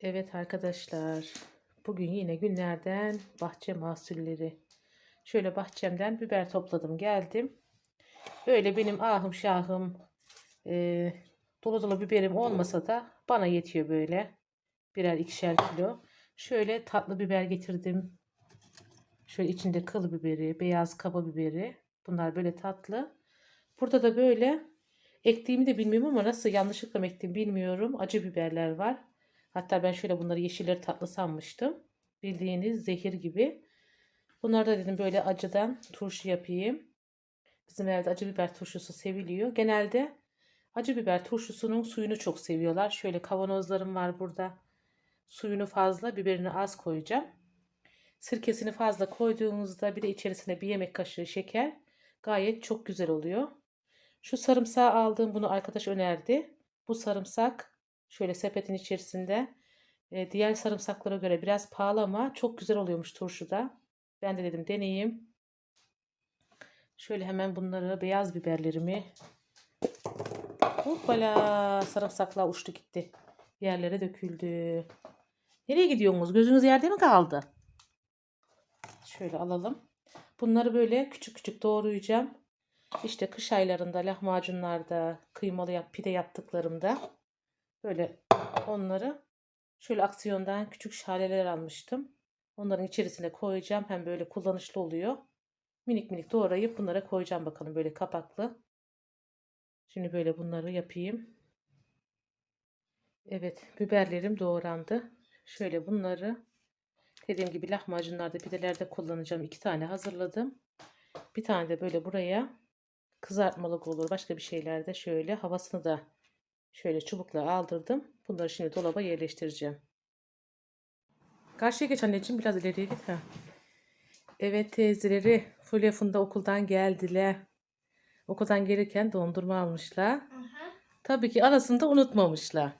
Evet arkadaşlar, bugün yine günlerden bahçe mahsulleri. Şöyle bahçemden biber topladım geldim. Böyle benim ahım şahım e, dolu dolu biberim olmasa da bana yetiyor böyle. Birer ikişer kilo. Şöyle tatlı biber getirdim. Şöyle içinde kıl biberi, beyaz kaba biberi. Bunlar böyle tatlı. Burada da böyle ektiğimi de bilmiyorum ama nasıl yanlışlıkla ektiğimi bilmiyorum. Acı biberler var. Hatta ben şöyle bunları yeşilleri tatlı sanmıştım. Bildiğiniz zehir gibi. Bunları da dedim böyle acıdan turşu yapayım. Bizim evde acı biber turşusu seviliyor. Genelde acı biber turşusunun suyunu çok seviyorlar. Şöyle kavanozlarım var burada. Suyunu fazla, biberini az koyacağım. Sirkesini fazla koyduğunuzda bir de içerisine bir yemek kaşığı şeker gayet çok güzel oluyor. Şu sarımsağı aldım. Bunu arkadaş önerdi. Bu sarımsak Şöyle sepetin içerisinde. E, diğer sarımsaklara göre biraz pahalı ama çok güzel oluyormuş turşuda. Ben de dedim deneyeyim. Şöyle hemen bunları beyaz biberlerimi Hoppala sarımsaklar uçtu gitti. Yerlere döküldü. Nereye gidiyorsunuz? Gözünüz yerde mi kaldı? Şöyle alalım. Bunları böyle küçük küçük doğrayacağım. İşte kış aylarında lahmacunlarda, kıymalı yap, pide yaptıklarımda Böyle onları şöyle aksiyondan küçük şaleler almıştım. Onların içerisine koyacağım. Hem böyle kullanışlı oluyor. Minik minik doğrayıp bunlara koyacağım bakalım böyle kapaklı. Şimdi böyle bunları yapayım. Evet biberlerim doğrandı. Şöyle bunları dediğim gibi lahmacunlarda pidelerde kullanacağım. iki tane hazırladım. Bir tane de böyle buraya kızartmalık olur. Başka bir şeylerde şöyle havasını da Şöyle çubukla aldırdım. Bunları şimdi dolaba yerleştireceğim. Karşıya geç anneciğim. Biraz ileriye git. Ha. Evet teyzeleri Fulya Funda okuldan geldiler. Okuldan gelirken dondurma almışlar. Tabii ki arasında unutmamışlar.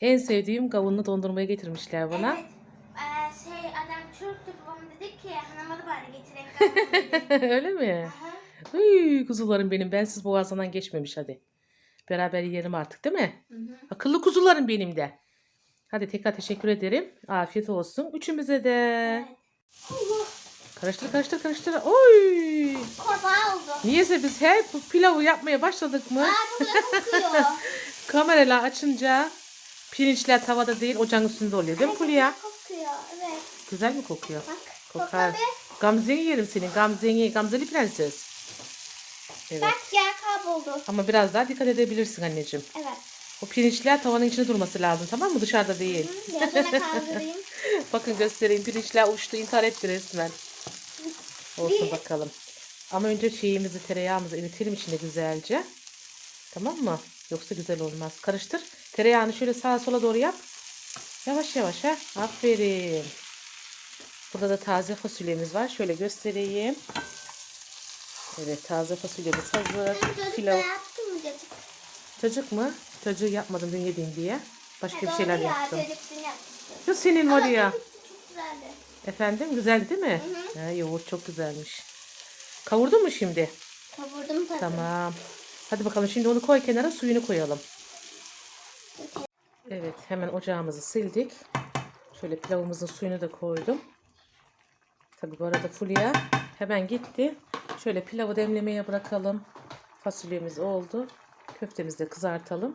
En sevdiğim kavunlu dondurmayı getirmişler bana. Evet. Ee, şey adam çocuktu babam dedi ki hanımalı bari getireyim. Öyle mi? Aha. Uy, kuzularım benim. Bensiz boğazından geçmemiş hadi. Beraber yiyelim artık değil mi? Hı hı. Akıllı kuzularım benim de. Hadi tekrar teşekkür ederim. Afiyet olsun. Üçümüze de. Evet. Allah. Karıştır karıştır karıştır. Oy! Korbağa oldu. Niyeyse biz hep bu pilavı yapmaya başladık mı? Aa kokuyor. Kameralar açınca pirinçler tavada değil ocağın üstünde oluyor değil mi Fulya? Kokuyor. Evet. Güzel mi kokuyor? Bak. Kokar. Kokla be. Gamze'yi yerim senin. Gamze'yi, Gamzeli prenses. Evet. Bak yer kayboldu. Ama biraz daha dikkat edebilirsin anneciğim. Evet. O pirinçler tavanın içinde durması lazım tamam mı? Dışarıda değil. Hı, Yazana kaldırayım. Bakın göstereyim. Pirinçler uçtu. intihar etti resmen. Olsun bakalım. Ama önce şeyimizi, tereyağımızı eritelim içinde güzelce. Tamam mı? Yoksa güzel olmaz. Karıştır. Tereyağını şöyle sağa sola doğru yap. Yavaş yavaş ha. Aferin. Burada da taze fasulyemiz var. Şöyle göstereyim. Evet taze fasulyemiz hazır. Pilav. yaptın mı çocuk? Çocuk mu? Çocuğu yapmadım dün yediğim diye. Başka bir şeyler ya, yaptım. Ya senin var ya. Efendim güzeldi değil mi? Hı Ha, yoğurt çok güzelmiş. Kavurdun mu şimdi? Kavurdum tabii. Tamam. Hadi bakalım şimdi onu koy kenara suyunu koyalım. Evet hemen ocağımızı sildik. Şöyle pilavımızın suyunu da koydum. Tabii bu arada Fulya hemen gitti. Şöyle pilavı demlemeye bırakalım. Fasulyemiz oldu. Köftemizi de kızartalım.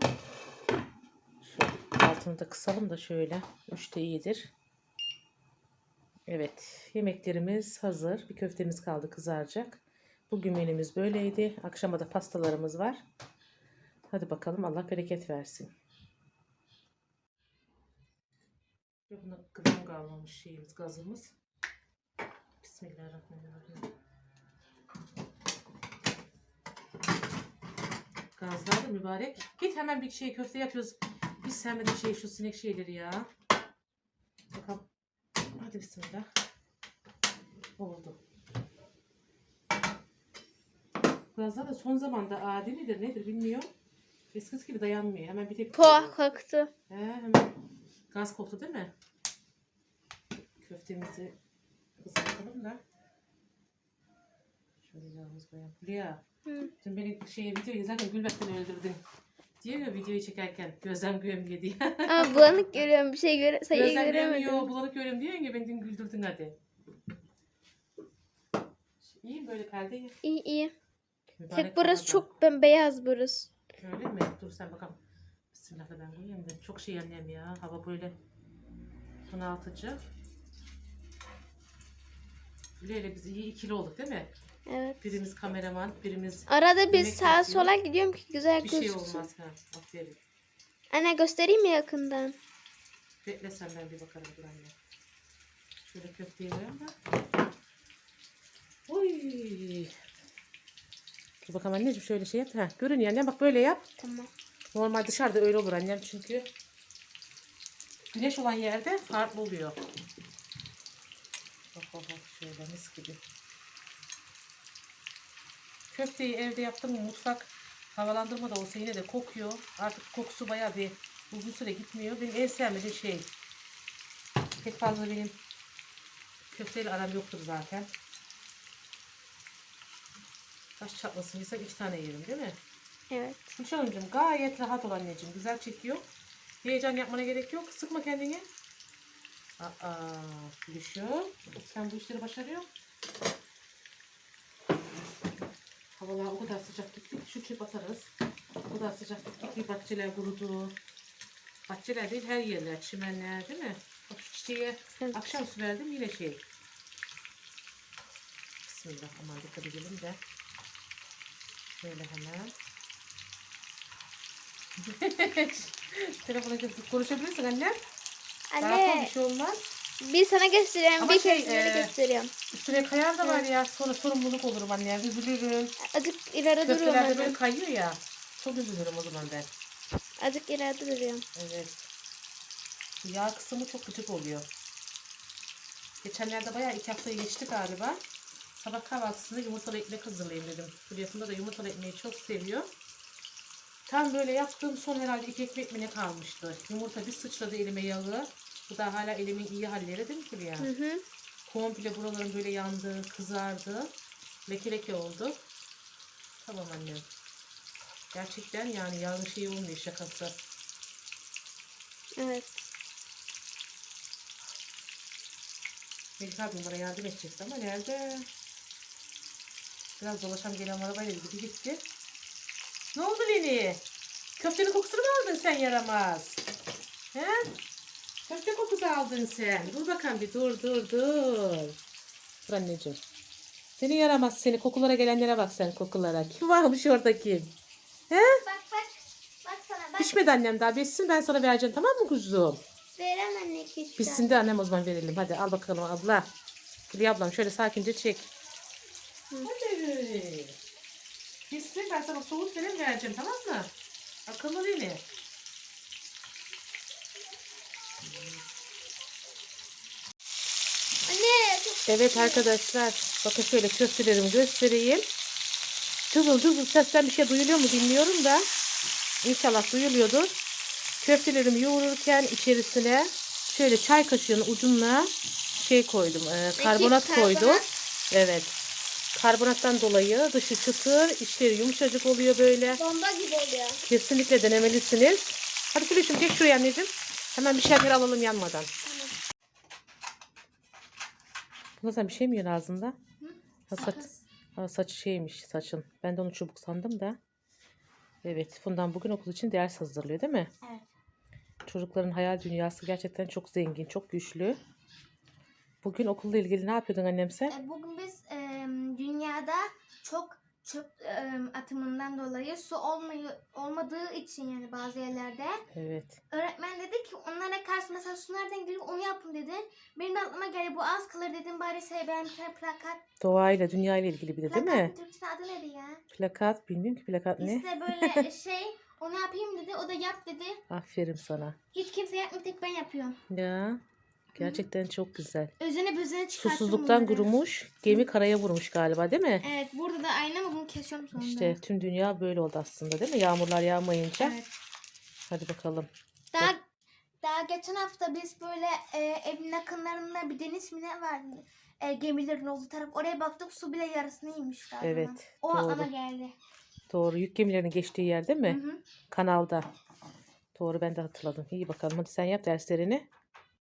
Şöyle altını da kısalım da şöyle. Üçte iyidir. Evet yemeklerimiz hazır. Bir köftemiz kaldı kızaracak. Bugün menümüz böyleydi. Akşama da pastalarımız var. Hadi bakalım Allah bereket versin. Ve buna gıdam kalmamış şeyimiz, gazımız. Bismillahirrahmanirrahim. Gazlar da mübarek. Git hemen bir şey köfte yapıyoruz. Biz sevmediği şey şu sinek şeyleri ya. Bakalım. Hadi bismillah. Oldu. Gazlar da son zamanda adi midir nedir bilmiyorum. Eskisi gibi dayanmıyor. Hemen bir tek... Poğ kalktı. He, hemen gaz koptu değil mi? Köftemizi kızartalım da. Şöyle yağımız koyalım. Fulya. Hı. Dün beni şeye video izlerken gülmekten öldürdün. Diyor ya videoyu çekerken gözlem görmüyor diye. Ama bulanık görüyorum bir şey göre sayı gözlem göremedim. görmüyor, bulanık görüyorum diyorsun ya beni dün güldürdün hadi. İyi böyle perdeyi? İyi iyi. Mübarek Tek burası Ramazan. çok bembeyaz burası. Öyle mi? Dur sen bakalım. Bismillah da ben koyayım da. Çok şey annem ya. Hava böyle bunaltıcı. Böyle biz iyi ikili olduk değil mi? Evet. Birimiz kameraman, birimiz Arada bir Yemek sağa yapıyor. sola gidiyorum ki güzel bir şey gözüksün. olmaz. Ha, aferin. Anne göstereyim mi yakından? Bekle sen ben bir bakarım dur anne. Şöyle köfteyi koyayım da. Oy. Dur bakalım anneciğim şöyle şey yap. Ha, görün annem bak böyle yap. Tamam. Normal dışarıda öyle olur annem çünkü güneş olan yerde farklı oluyor. Bak şöyle mis gibi. Köfteyi evde yaptım mutfak havalandırma da olsa yine de kokuyor. Artık kokusu bayağı bir uzun süre gitmiyor. Benim en sevmediğim şey. Pek fazla benim köfteyle aram yoktur zaten. Taş çatlasın yesem iki tane yerim değil mi? Evet. Gülşah'cığım gayet rahat ol anneciğim. Güzel çekiyor. Heyecan yapmana gerek yok. Sıkma kendini. Aa, Gülşah. Sen bu işleri başarıyor. Havalar o kadar sıcak gitti. Şu çöp atarız. O kadar sıcak gitti ki bahçeler kurudu. Bahçeler değil her yerler. Çimenler değil mi? Bak şu çiçeğe Evet. akşam su verdim yine şey. Bismillah aman dikkat edelim de. Şöyle hemen. Telefona konuşabilirsin anne. Anne bir şey olmaz. bir sana gösteriyorum Ama bir şey, kendime e, gösteriyorum. Üstüne kayar da var ya. Sonra sorumluluk olurum anne. Üzülürüm. Azıcık ileride duruyorum Köftelerde böyle anne. kayıyor ya. Çok üzülürüm o zaman ben. Azıcık ileride duruyorum. Evet. Yağ kısmı çok gıcık oluyor. Geçenlerde bayağı iki haftayı geçti galiba. Sabah kahvaltısında yumurtalı ekmek hazırlayayım dedim. Hülyasında da yumurtalı ekmeği çok seviyor. Tam böyle yaptığım son herhalde iki ekmek mi ne kalmıştı. Yumurta bir sıçradı elime yağı. Bu da hala elimin iyi halleri değil mi Hülya? Hı hı. Komple buralarım böyle yandı, kızardı. Leke leke oldu. Tamam annem. Gerçekten yani yağın şeyi olmuyor şakası. Evet. Melih abim bana yardım edecekti ama nerede? Biraz dolaşan gelen arabayla gidi gitti. Ne oldu Leni? Köftenin kokusunu mu aldın sen yaramaz? He? Köfte kokusu aldın sen. Dur bakalım bir dur dur dur. Dur anneciğim. Seni yaramaz seni. Kokulara gelenlere bak sen kokulara. Kim varmış orada kim? He? Bak bak. Bak sana bak. Pişmedi annem daha. Pişsin ben sana vereceğim tamam mı kuzum? Verem anne üç Pişsin de annem o zaman verelim. Hadi al bakalım abla. Hülya ablam şöyle sakince çek. Hadi. Pişsin ben sana soğuk falan vereceğim tamam mı? Akıllı beni. Anne Evet arkadaşlar. Bakın şöyle köftelerimi göstereyim. Cızıl cızıl sesten bir şey duyuluyor mu bilmiyorum da. İnşallah duyuluyordur. Köftelerimi yoğururken içerisine şöyle çay kaşığının ucuna şey koydum. e, karbonat koydum. Evet. Karbonattan dolayı dışı çıtır, içleri yumuşacık oluyor böyle. bomba gibi oluyor. Kesinlikle denemelisiniz. Hadi Gülüşüm geç şuraya anneciğim. Hemen bir şeyler alalım yanmadan. Bunda sen bir şey mi yiyorsun ağzında? Ha, saç, ha, saç şeymiş saçın. Ben de onu çubuk sandım da. Evet Fundan bugün okul için ders hazırlıyor değil mi? Evet. Çocukların hayal dünyası gerçekten çok zengin, çok güçlü. Bugün okulla ilgili ne yapıyordun annem sen? E, Bugün biz e, dünyada çok çöp atımından dolayı su olmayı, olmadığı için yani bazı yerlerde Evet. öğretmen dedi ki onlara karşı mesela su nereden geliyor onu yapın dedi. Benim de aklıma geldi bu az kalır dedim bari şey ben bir tane plakat. Doğayla, dünyayla ilgili bir de değil mi? Plakatın Türkçe adı neydi ya? Plakat, bilmiyorum ki plakat ne? İşte böyle şey onu yapayım dedi o da yap dedi. Aferin sana. Hiç kimse yapmıyor tek ben yapıyorum. Ya gerçekten çok güzel. Özene bözene çıkarttım Susuzluktan bunları. kurumuş, gemi karaya vurmuş galiba değil mi? Evet burada da aynı ama bunu kesiyorum sonunda. İşte tüm dünya böyle oldu aslında değil mi? Yağmurlar yağmayınca. Evet. Hadi bakalım. Daha daha geçen hafta biz böyle e, evin yakınlarında bir deniz mi ne vardı? E, gemilerin olduğu taraf. Oraya baktık su bile yarısını inmiş galiba. Evet, O doğru. aklıma geldi. Doğru. Yük gemilerinin geçtiği yer değil mi? Hı hı. Kanalda. Doğru ben de hatırladım. İyi bakalım. Hadi sen yap derslerini.